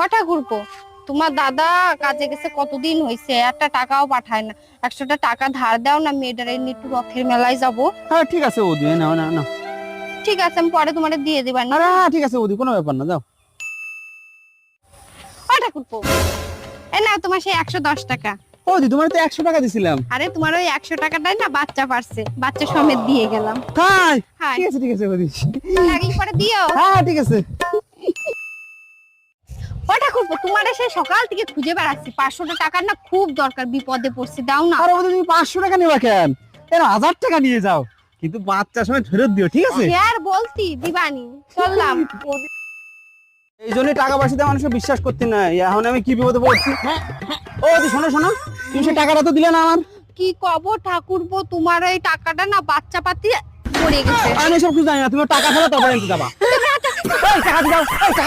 কটা ঘুরবো? তোমার দাদা কাজে গেছে কতদিন হয়েছে একটা টাকাও পাঠায় না। একশোটা টাকা ধার দাও না মেয়েটারে নিয়ে একটু রথের মেলায় যাব। হ্যাঁ ঠিক আছে এই নাও না না ঠিক আছে আমি পরে তোমার দিয়ে দিবার না। হ্যাঁ ঠিক আছে বৌদি কোনো ব্যাপার না যাও। কটা ঘুরবো এই না তোমার সেই একশো দশ টাকা। বৌদি তোমার তো একশো টাকা দিছিলাম। আরে তোমার ওই একশো টাকাটাই না বাচ্চা পারছে। বাচ্চা সমেত দিয়ে গেলাম। তাই হ্যাঁ ঠিক আছে ঠিক আছে বৌদি। লাগলে পরে দিও। হ্যাঁ ঠিক আছে। তোমার এসে সকাল থেকে খুঁজে বেড়াচ্ছি। পাঁচশোটা টাকার না খুব দরকার বিপদে পড়ছি দাও না। আরে তুমি পাঁচশো টাকা নেবা কেন? এর হাজার টাকা নিয়ে যাও। কিন্তু বাচ্চার সময় ফেরত দিও ঠিক আছে? আর বলছি দিবানি? চললাম। এই জন্য টাকা পয়সাতে মানুষের বিশ্বাস করতে নাই। এখন আমি কি বিপদে পড়ছি? ও শোনো শোনো। তুমি সে টাকাটা তো দিলে না আমার। কি কব ঠাকুরপো তোমার এই টাকাটা না বাচ্চা পাতি পড়ে গেছে। আমি সব কিছু জানি না তুমি টাকা ফেলো তারপরে যাবা। টাকা দাও টাকা